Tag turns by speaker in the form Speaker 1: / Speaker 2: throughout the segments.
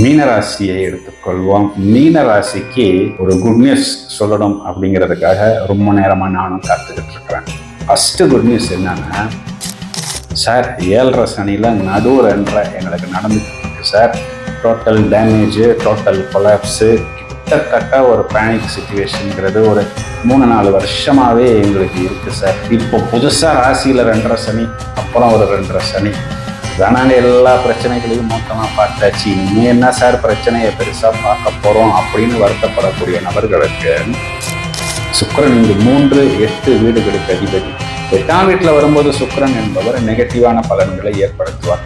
Speaker 1: மீனராசியை எடுத்துக்கொள்வோம். மீனராசிக்கு ஒரு குட் நியூஸ் சொல்லணும் அப்படிங்கிறதுக்காக ரொம்ப நேரமாக நானும் காத்துக்கிட்டு இருக்கிறேன். ஃபஸ்ட்டு குட் நியூஸ் என்னன்னா சார் ஏழரை சனியில் நடுவர் என்ற எங்களுக்கு நடந்துட்டு இருக்கு sir total damage total collapse கிட்டத்தட்ட ஒரு பேனிக் சுச்சுவேஷனுங்கிறது ஒரு மூணு நாலு வருஷமாகவே எங்களுக்கு இருக்குது சார் இப்போ புதுசாக ராசியில் ரெண்டரை சனி அப்புறம் ஒரு ரெண்டரை சனி. வேணாங்க எல்லா பிரச்சனைகளையும் மொத்தமாக பார்த்தாச்சு. இனிமே என்ன சார் பிரச்சனையை பெருசாக பார்க்க போகிறோம் அப்படின்னு வருத்தப்படக்கூடிய நபர்களுக்கு சுக்கிரன் இங்கு மூன்று எட்டு வீடுகளுக்கு அதிபதி. எட்டாம் வீட்டில் வரும்போது சுக்கிரன் என்பவர் நெகட்டிவான பலன்களை ஏற்படுத்துவார்.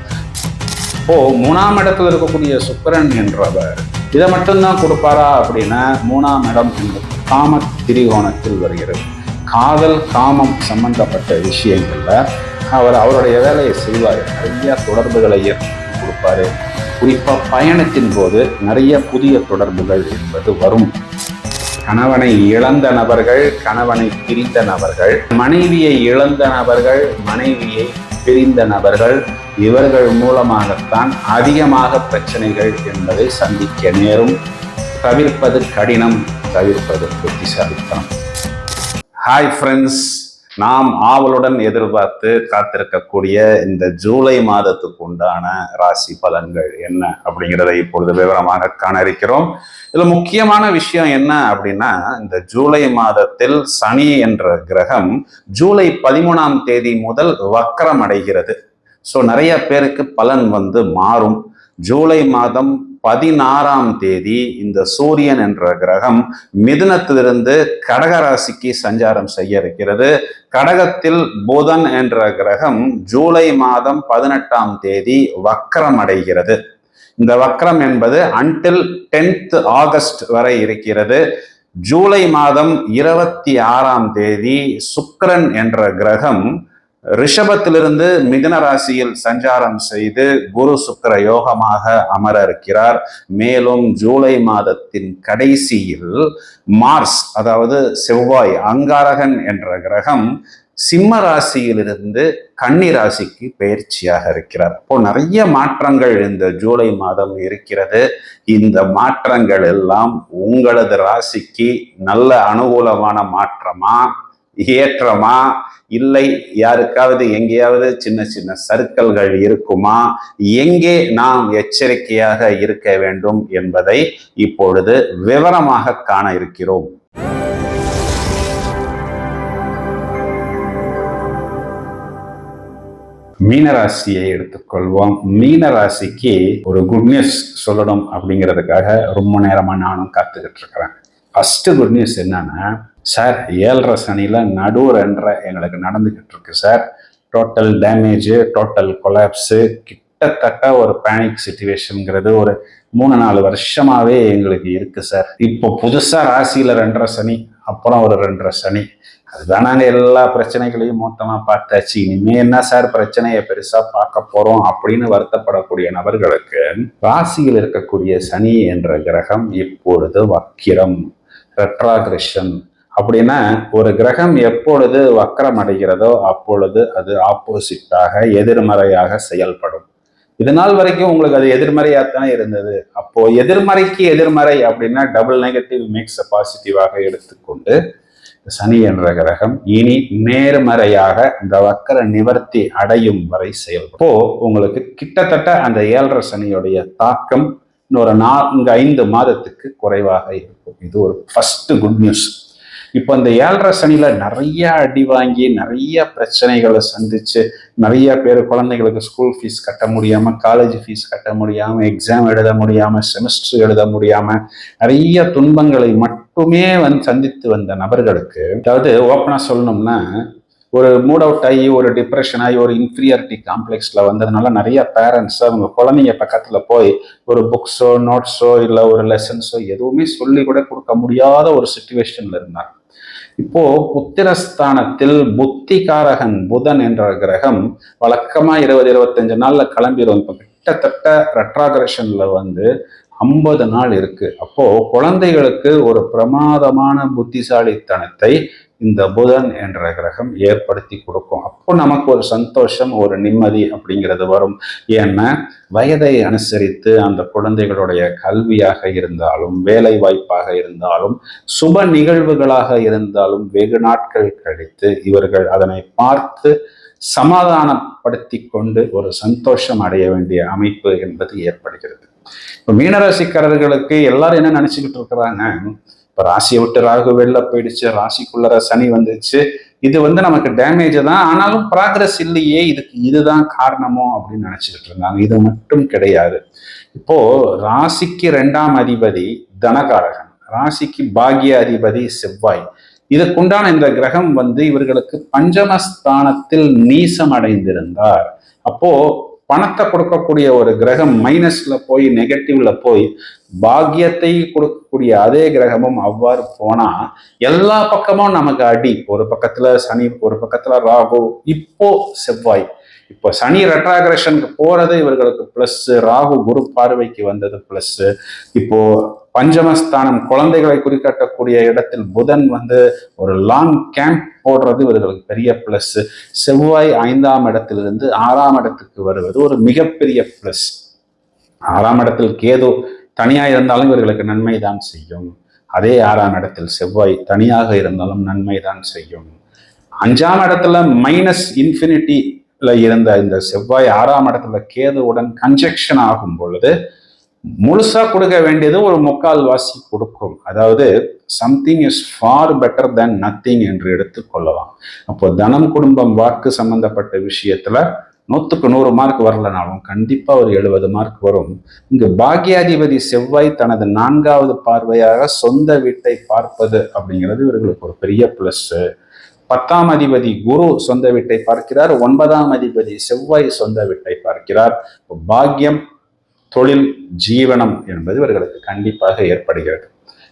Speaker 1: இப்போ மூணாம் இடத்துல இருக்கக்கூடிய சுக்கரன் என்றவர் இதை மட்டும்தான் கொடுப்பாரா அப்படின்னா மூணாம் இடம் என்பது காம திரிகோணத்தில் வருகிறது. காதல் காமம் சம்பந்தப்பட்ட விஷயங்கள்ல அவர் அவருடைய வேலையை செய்வார். நிறைய தொடர்புகளை ஏற்படுத்தி கொடுப்பாரு. குறிப்பாக பயணத்தின் போது நிறைய புதிய தொடர்புகள் என்பது வரும். கணவனை இழந்த நபர்கள் கணவனை பிரிந்த நபர்கள் மனைவியை இழந்த நபர்கள் மனைவியை பிரிந்த நபர்கள் இவர்கள் மூலமாகத்தான் அதிகமாக பிரச்சனைகள் என்பதை சந்திக்க நேரும். தவிர்ப்பது கடினம் தவிர்ப்பது புத்திசாலித்தனம். ஹாய் ஃப்ரெண்ட்ஸ் நாம் ஆவலுடன் எதிர்பார்த்து காத்திருக்கக்கூடிய இந்த ஜூலை மாதத்துக்கு உண்டான ராசி பலன்கள் என்ன அப்படிங்கிறத இப்பொழுது விவரமாக காண இருக்கிறோம் இதுல முக்கியமான விஷயம் என்ன அப்படின்னா இந்த ஜூலை மாதத்தில் சனி என்ற கிரகம் ஜூலை பதிமூணாம் தேதி முதல் வக்கரம் அடைகிறது. ஸோ நிறைய பேருக்கு பலன் வந்து மாறும். ஜூலை மாதம் பதினாறாம் தேதி இந்த சூரியன் என்ற கிரகம் மிதுனத்திலிருந்து கடக ராசிக்கு சஞ்சாரம் செய்ய இருக்கிறது. கடகத்தில் புதன் என்ற கிரகம் ஜூலை மாதம் பதினெட்டாம் தேதி வக்கரம் அடைகிறது. இந்த வக்கரம் என்பது அன்டில் டென்த் ஆகஸ்ட் வரை இருக்கிறது. ஜூலை மாதம் இருபத்தி ஆறாம் தேதி சுக்கரன் என்ற கிரகம் ரிஷபத்திலிருந்து மிதன ராசியில் சஞ்சாரம் செய்து குரு சுக்கிர யோகமாக அமர இருக்கிறார் மேலும் ஜூலை மாதத்தின் கடைசியில் மார்ஸ் அதாவது செவ்வாய் அங்காரகன் என்ற கிரகம் சிம்ம ராசியிலிருந்து கன்னி ராசிக்கு பயிற்சியாக இருக்கிறார். இப்போ நிறைய மாற்றங்கள் இந்த ஜூலை மாதம் இருக்கிறது. இந்த மாற்றங்கள் எல்லாம் உங்களது ராசிக்கு நல்ல அனுகூலமான மாற்றமா? ஏற்றமா? இல்லை யாருக்காவது எங்கேயாவது சின்ன சின்ன சர்க்கல்கள் இருக்குமா? எங்கே நாம் எச்சரிக்கையாக இருக்க வேண்டும் என்பதை இப்பொழுது விவரமாக காண இருக்கிறோம். மீனராசியை எடுத்துக்கொள்வோம். மீனராசிக்கு ஒரு குட் நியூஸ் சொல்லணும் அப்படிங்கிறதுக்காக ரொம்ப நேரமா நானும் காத்துக்கிட்டு இருக்கிறேன். ஃபஸ்ட்டு குட் நியூஸ் என்னன்னா சார் ஏழரை சனியில் நடுவர் என்ற எங்களுக்கு நடந்துக்கிட்டு இருக்கு sir total damage total collapse கிட்டத்தட்ட ஒரு பேனிக் சுச்சுவேஷனுங்கிறது ஒரு மூணு நாலு வருஷமாகவே எங்களுக்கு இருக்குது சார் இப்போ புதுசாக ராசியில் ரெண்டரை சனி அப்புறம் ஒரு ரெண்டரை சனி. அதுதான் நாங்கள் எல்லா பிரச்சனைகளையும் மொத்தமாக பார்த்தாச்சு. இனிமே என்ன சார் பிரச்சனையை பெருசாக பார்க்க போகிறோம் அப்படின்னு வருத்தப்படக்கூடிய நபர்களுக்கு ராசியில் இருக்கக்கூடிய சனி என்ற கிரகம் இப்பொழுது வக்கிரம். ரெட்ராகிரஷன் அப்படின்னா ஒரு கிரகம் எப்பொழுது வக்கரம் அடைகிறதோ அப்பொழுது அது ஆப்போசிட்டாக எதிர்மறையாக செயல்படும். இது நாள் வரைக்கும் உங்களுக்கு அது எதிர்மறையாக தானே இருந்தது. அப்போ எதிர்மறைக்கு எதிர்மறை அப்படின்னா டபுள் நெகட்டிவ் மேக்ஸ் பாசிட்டிவாக எடுத்துக்கொண்டு சனி என்ற கிரகம் இனி நேர்மறையாக இந்த வக்கர நிவர்த்தி அடையும் வரை செயல்படும். உங்களுக்கு கிட்டத்தட்ட அந்த ஏழரை சனியுடைய தாக்கம் இன்னொரு நான்கு ஐந்து மாதத்துக்கு குறைவாக இருக்கும். இது ஒரு ஃபஸ்ட்டு குட் நியூஸ் இப்போ இந்த ஏழரை சனியில் நிறைய அடி வாங்கி நிறைய பிரச்சனைகளை சந்திச்சு நிறைய பேர் குழந்தைங்களுக்கு ஸ்கூல் ஃபீஸ் கட்ட முடியாமல் காலேஜ் ஃபீஸ் கட்ட முடியாமல் எக்ஸாம் எழுத முடியாமல் செமஸ்டர் எழுத முடியாமல் நிறைய துன்பங்களை மட்டுமே வந்து சந்தித்து வந்த நபர்களுக்கு அதாவது ஓப்பனாக சொல்லணும்னா ஒரு மூட் அவுட் ஆகி ஒரு டிப்ரெஷன் ஆகி ஒரு இன்ஃபீரியாரிட்டி காம்ப்ளெக்ஸில் வந்ததுனால நிறைய பேரண்ட்ஸ் அவங்க குழந்தைங்க பக்கத்தில் போய் ஒரு புக்ஸோ நோட்ஸோ இல்லை ஒரு லெசன்ஸோ எதுவுமே சொல்லி கூட கொடுக்க முடியாத ஒரு சுச்சுவேஷனில் இருந்தாங்க. இப்போ புத்திரஸ்தானத்தில் புத்திகாரகன் புதன் என்ற கிரகம் வழக்கமா இருபது இருபத்தஞ்சு நாள்ல கிளம்பிடும் இப்போ கிட்டத்தட்ட ரெட்ராகிரஷன்ல வந்து ஐம்பது நாள் இருக்கு. அப்போ குழந்தைகளுக்கு ஒரு பிரமாதமான புத்திசாலித்தனத்தை இந்த புதன் என்ற கிரகம் ஏற்படுத்தி கொடுக்கும். அப்போ நமக்கு ஒரு சந்தோஷம் ஒரு நிம்மதி அப்படிங்கிறது வரும். ஏன்னா வயதை அனுசரித்து அந்த குழந்தைகளுடைய கல்வியாக இருந்தாலும் வேலை வாய்ப்பாக இருந்தாலும் சுப நிகழ்வுகளாக இருந்தாலும் வெகு நாட்கள் கழித்து இவர்கள் அதனை பார்த்து சமாதானப்படுத்தி கொண்டு ஒரு சந்தோஷம் அடைய வேண்டிய அமைப்பு என்பது ஏற்படுகிறது. இப்போ மீனராசிக்காரர்களுக்கு எல்லாரும் என்ன நினைச்சுக்கிட்டு இருக்கிறாங்க? இப்போ ராசியை விட்டு ராகு வெளில போயிடுச்சு ராசிக்குள்ளர சனி வந்துச்சு. இது வந்து நமக்கு டேமேஜ் தான். ஆனாலும் ப்ராக்ரஸ் இல்லையே இதுக்கு இதுதான் காரணமோ அப்படின்னு நினைச்சுக்கிட்டு இருந்தாங்க. இது மட்டும் கிடையாது. இப்போ ராசிக்கு ரெண்டாம் அதிபதி தனகாரகன். ராசிக்கு பாகிய அதிபதி செவ்வாய். இதற்குண்டான இந்த கிரகம் வந்து இவர்களுக்கு பஞ்சமஸ்தானத்தில் நீசம் அடைந்திருந்தார் அப்போ பணத்தை கொடுக்கக்கூடிய ஒரு கிரகம் மைனஸ்ல போய் நெகட்டிவ்ல போய் பாக்கியத்தை கொடுக்கக்கூடிய அதே கிரகமும் அவ்வாறு போனா எல்லா பக்கமும் நமக்கு அடி. ஒரு பக்கத்துல சனி ஒரு பக்கத்துல ராகு. இப்போ செவ்வாய். இப்போ சனி ரெட்ராகிரஷனுக்கு போகிறது இவர்களுக்கு ப்ளஸ்ஸு ராகு குரு பார்வைக்கு வந்தது ப்ளஸ்ஸு இப்போ பஞ்சமஸ்தானம் குழந்தைகளை குறிக்கட்டக்கூடிய இடத்தில் புதன் வந்து ஒரு லாங் கேம்ப் போடுறது இவர்களுக்கு பெரிய ப்ளஸ் செவ்வாய் ஐந்தாம் இடத்திலிருந்து ஆறாம் இடத்துக்கு வருவது ஒரு மிகப்பெரிய ப்ளஸ் ஆறாம் இடத்தில் கேது தனியாக இருந்தாலும் இவர்களுக்கு நன்மை தான் செய்யும். அதே ஆறாம் இடத்தில் செவ்வாய் தனியாக இருந்தாலும் நன்மை தான் செய்யும். அஞ்சாம் இடத்துல மைனஸ் இன்ஃபினிட்டி இருந்த இந்த செவ்வாய் ஆறாம் இடத்துல கேதுவுடன் கன்ஜெக்ஷன் ஆகும் பொழுது முழுசா கொடுக்க வேண்டியது ஒரு முக்கால் வாசி கொடுக்கும். அதாவது something is far better then nothing என்று எடுத்துக்கொள்ளலாம் அப்போ தனம் குடும்பம் வாக்கு சம்பந்தப்பட்ட விஷயத்துல நூற்றுக்கு நூறு மார்க் வரலனாலும் கண்டிப்பா ஒரு எழுபது மார்க் வரும். இங்கு பாக்யாதிபதி செவ்வாய் தனது நான்காவது பார்வையாக சொந்த வீட்டை பார்ப்பது அப்படிங்கிறது இவர்களுக்கு ஒரு பெரிய பிளஸ் பத்தாம் அதிபதி குரு சொந்த வீட்டை பார்க்கிறார் ஒன்பதாம் அதிபதி செவ்வாய் சொந்த வீட்டை பார்க்கிறார். பாக்கியம் தொழில் ஜீவனம் என்பது இவர்களுக்கு கண்டிப்பாக ஏற்படுகிறது.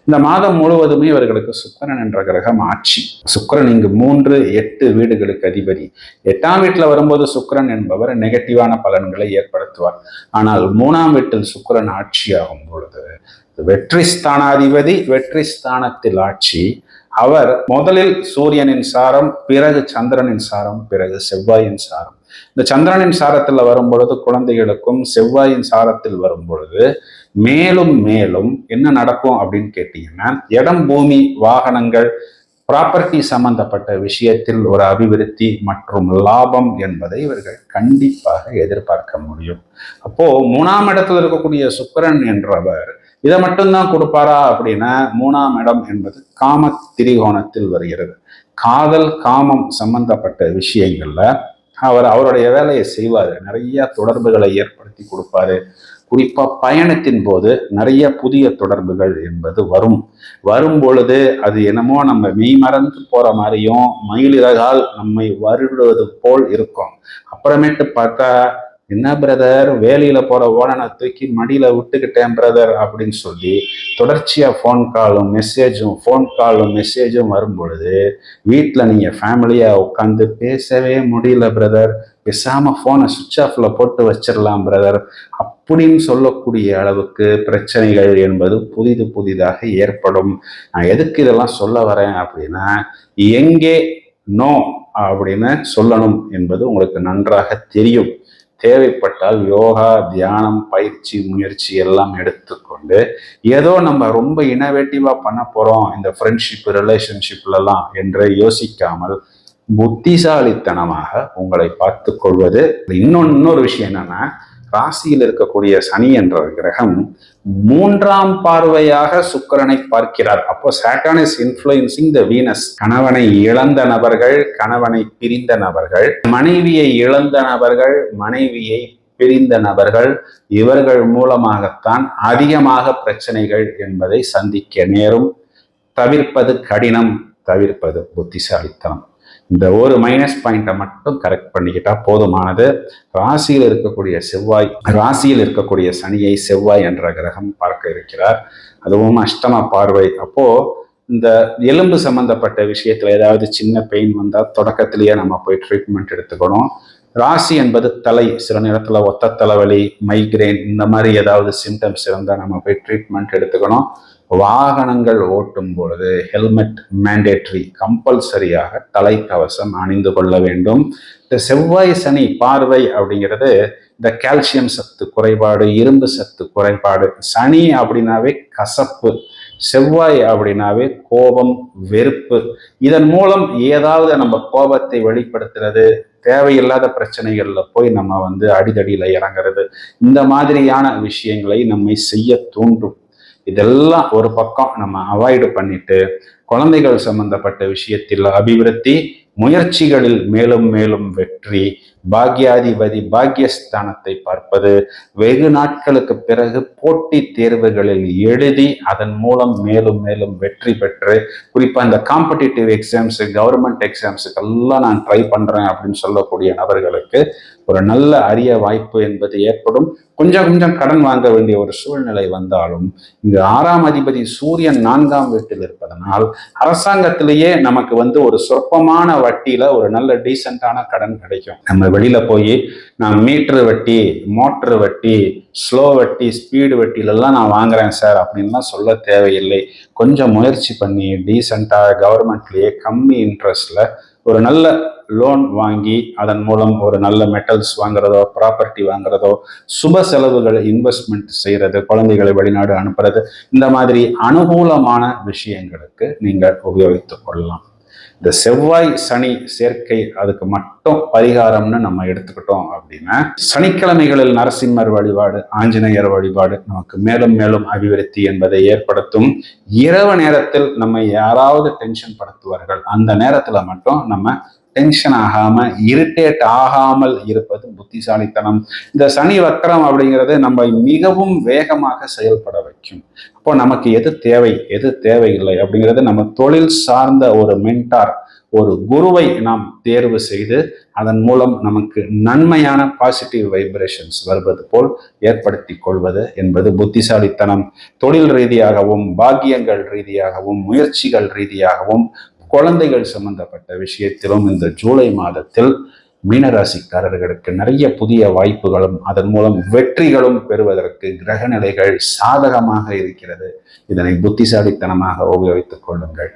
Speaker 1: இந்த மாதம் முழுவதுமே இவர்களுக்கு சுக்கரன் என்ற கிரகம் ஆட்சி. சுக்கரன் இங்கு மூன்று எட்டு வீடுகளுக்கு அதிபதி. எட்டாம் வீட்டில் வரும்போது சுக்கரன் என்பவர் நெகட்டிவான பலன்களை ஏற்படுத்துவார். ஆனால் மூணாம் வீட்டில் சுக்கரன் ஆட்சியாகும் பொழுது வெற்றி ஸ்தானாதிபதி வெற்றி ஸ்தானத்தில் ஆட்சி அவர் முதலில் சூரியனின் சாரம் பிறகு சந்திரனின் சாரம் பிறகு செவ்வாயின் சாரம். இந்த சந்திரனின் சாரத்தில் வரும் பொழுது குழந்தைகளுக்கும் செவ்வாயின் சாரத்தில் வரும் பொழுது மேலும் மேலும் என்ன நடக்கும் அப்படின்னு கேட்டீங்கன்னா இடம் பூமி வாகனங்கள் ப்ராப்பர்ட்டி சம்பந்தப்பட்ட விஷயத்தில் ஒரு அபிவிருத்தி மற்றும் லாபம் என்பதை இவர்கள் கண்டிப்பாக எதிர்பார்க்க முடியும். அப்போ மூணாம் இடத்துல இருக்கக்கூடிய சுக்கரன் என்றவர் இதை மட்டும்தான் கொடுப்பாரா அப்படின்னா மூணாம் இடம் என்பது காம திரிகோணத்தில் வருகிறது. காதல் காமம் சம்பந்தப்பட்ட விஷயங்கள்ல அவர் அவருடைய வேலையை செய்வார். நிறைய தொடர்புகளை ஏற்படுத்தி கொடுப்பாரு. குறிப்பா பயணத்தின் போது நிறைய புதிய தொடர்புகள் என்பது வரும். வரும் பொழுது அது என்னமோ நம்ம மெய் மறந்து போற மாதிரியும் மயிலிறகால் நம்மை வருடுவது போல் இருக்கும். அப்புறமேட்டு பார்த்தா என்ன பிரதர் வேலையில் போகிற ஓடனை தூக்கி மடியில் விட்டுக்கிட்டேன் பிரதர் அப்படின்னு சொல்லி தொடர்ச்சியாக ஃபோன் காலும் மெசேஜும் ஃபோன் காலும் மெசேஜும் வரும் பொழுது வீட்டில் நீங்கள் ஃபேமிலியாக உட்காந்து பேசவே முடியல பிரதர் பேசாமல் ஃபோனை சுவிட்ச் ஆஃபில் போட்டு வச்சிடலாம் பிரதர் அப்படின்னு சொல்லக்கூடிய அளவுக்கு பிரச்சனைகள் என்பது புதிது புதிதாக ஏற்படும். நான் எதுக்கு இதெல்லாம் சொல்ல வரேன் அப்படின்னா எங்கே நோ அப்படின்னு சொல்லணும் என்பது உங்களுக்கு நன்றாக தெரியும். தேவைப்பட்டால் யோகா தியானம் பயிற்சி முயற்சி எல்லாம் எடுத்துக்கொண்டு ஏதோ நம்ம ரொம்ப இனோவேட்டிவா பண்ண போறோம் இந்த ஃப்ரெண்ட்ஷிப் ரிலேஷன்ஷிப்லலாம் என்று யோசிக்காமல் புத்திசாலித்தனமாக உங்களை பார்த்து கொள்வது இன்னொன்று இன்னொரு விஷயம் என்னன்னா ராசியில் இருக்கக்கூடிய சனி என்ற கிரகம் மூன்றாம் பார்வையாக சுக்கரனை பார்க்கிறார். அப்போ saturn is influencing the venus கணவனை இழந்த நபர்கள் கணவனை பிரிந்த நபர்கள் மனைவியை இழந்த நபர்கள் மனைவியை பிரிந்த நபர்கள் இவர்கள் மூலமாகத்தான் அதிகமாக பிரச்சனைகள் என்பதை சந்திக்க நேரும். தவிர்ப்பது கடினம் தவிர்ப்பது புத்திசாலித்தனம். இந்த ஒரு மைனஸ் பாயிண்ட்டை மட்டும் கரெக்ட் பண்ணிக்கிட்டா போதுமானது. ராசியில் இருக்கக்கூடிய செவ்வாய் ராசியில் இருக்கக்கூடிய சனியை செவ்வாய் என்ற கிரகம் பார்க்க இருக்கிறார். அதுவும் அஷ்டம பார்வை. அப்போ இந்த எலும்பு சம்பந்தப்பட்ட விஷயத்துல ஏதாவது சின்ன பெயின் வந்தால் தொடக்கத்திலேயே நம்ம போய் ட்ரீட்மெண்ட் எடுத்துக்கணும். ராசி என்பது தலை. சில நேரத்தில் ஒத்த தலைவலி மைக்ரேன் இந்த மாதிரி ஏதாவது சிம்டம்ஸ் இருந்தால் நம்ம போய் ட்ரீட்மெண்ட் எடுத்துக்கணும். வாகனங்கள் ஓட்டும் பொழுது ஹெல்மெட் மேண்டேட்ரி கம்பல்சரியாக தலைக்கவசம் அணிந்து கொள்ள வேண்டும். இந்த செவ்வாய் சனி பார்வை அப்படிங்கிறது இந்த கால்சியம் சத்து குறைபாடு இரும்பு சத்து குறைபாடு. சனி அப்படின்னாவே கசப்பு செவ்வாய் அப்படின்னாவே கோபம் வெறுப்பு. இதன் மூலம் ஏதாவது நம்ம கோபத்தை வெளிப்படுத்துறது தேவையில்லாத பிரச்சனைகளில் போய் நம்ம வந்து அடிதடியில் இறங்குறது. இந்த மாதிரியான விஷயங்களை நம்மை செய்ய தூண்டும். இதெல்லாம் ஒரு பக்கம் நம்ம அவாய்டு பண்ணிட்டு குழந்தைகள் சம்பந்தப்பட்ட விஷயத்தில் அபிவிருத்தி முயற்சிகளில் மேலும் மேலும் வெற்றி பாக்யாதிபதி பாக்யஸ்தானத்தை பார்ப்பது வெகு நாட்களுக்கு பிறகு போட்டி தேர்வுகளில் எழுதி அதன் மூலம் மேலும் மேலும் வெற்றி பெற்று குறிப்பாக இந்த காம்படிட்டிவ் எக்ஸாம்ஸு கவர்மெண்ட் எக்ஸாம்ஸுக்கெல்லாம் நான் ட்ரை பண்ணுறேன் அப்படின்னு சொல்லக்கூடிய நபர்களுக்கு ஒரு நல்ல அரிய வாய்ப்பு என்பது ஏற்படும். கொஞ்சம் கொஞ்சம் கடன் வாங்க வேண்டிய ஒரு சூழ்நிலை வந்தாலும் இங்கு ஆறாம் அதிபதி சூரியன் நான்காம் வீட்டில் இருப்பதனால் அரசாங்கத்திலேயே நமக்கு வந்து ஒரு சொற்பமான வட்டியில ஒரு நல்ல டீசெண்டான கடன் கிடைக்கும். நம்ம வெளியில போய் நான் மீட்ரு வட்டி மோட்ரு வட்டி ஸ்லோ வட்டி ஸ்பீடு வட்டியிலெல்லாம் நான் வாங்குறேன் சார் அப்படின்லாம் சொல்ல தேவையில்லை. கொஞ்சம் முயற்சி பண்ணி டீசெண்டாக கவர்மெண்ட்லேயே கம்மி இன்ட்ரெஸ்ட்ல ஒரு நல்ல லோன் வாங்கி அதன் மூலம் ஒரு நல்ல மெட்டல்ஸ் வாங்குறதோ ப்ராப்பர்ட்டி வாங்குறதோ சுப செலவுகளை இன்வெஸ்ட்மெண்ட் செய்கிறது குழந்தைகளை வெளிநாடு அனுப்புறது இந்த மாதிரி அனுகூலமான விஷயங்களுக்கு நீங்கள் உபயோகித்துக் கொள்ளலாம். இந்த செவ்வாய் சனி சேர்க்கை அதுக்கு மட்டும் பரிகாரம்னு நம்ம எடுத்துக்கிட்டோம் அப்படின்னா சனிக்கிழமைகளில் நரசிம்மர் வழிபாடு ஆஞ்சநேயர் வழிபாடு நமக்கு மேலும் மேலும் அபிவிருத்தி என்பதை ஏற்படுத்தும். இரவு நேரத்தில் நம்ம யாராவது டென்ஷன் படுத்துவார்கள். அந்த நேரத்தில் மட்டும் நம்ம டென்ஷன் ஆகாம இரிட்டேட் ஆகாமல் இருப்பது புத்திசாலித்தனம். இந்த சனி வக்கரம் அப்படிங்கிறது நம்ம மிகவும் வேகமாக செயல்பட வைக்கும். அப்போ நமக்கு எது தேவை எது தேவையில்லை அப்படிங்கிறது நம்ம தொழில் சார்ந்த ஒரு மென்டார் ஒரு குருவை நாம் தேர்வு செய்து அதன் மூலம் நமக்கு நன்மையான பாசிட்டிவ் வைப்ரேஷன்ஸ் வருவது போல் ஏற்படுத்தி கொள்வது என்பது புத்திசாலித்தனம். தொழில் ரீதியாகவும் பாக்கியங்கள் ரீதியாகவும் முயற்சிகள் ரீதியாகவும் குழந்தைகள் சம்பந்தப்பட்ட விஷயத்திலும் இந்த ஜூலை மாதத்தில் மீனராசிக்காரர்களுக்கு நிறைய புதிய வாய்ப்புகளும் அதன் மூலம் வெற்றிகளும் பெறுவதற்கு கிரக நிலைகள் சாதகமாக இருக்கிறது. இதனை புத்திசாலித்தனமாக உபயோகித்துக் கொள்ளுங்கள்.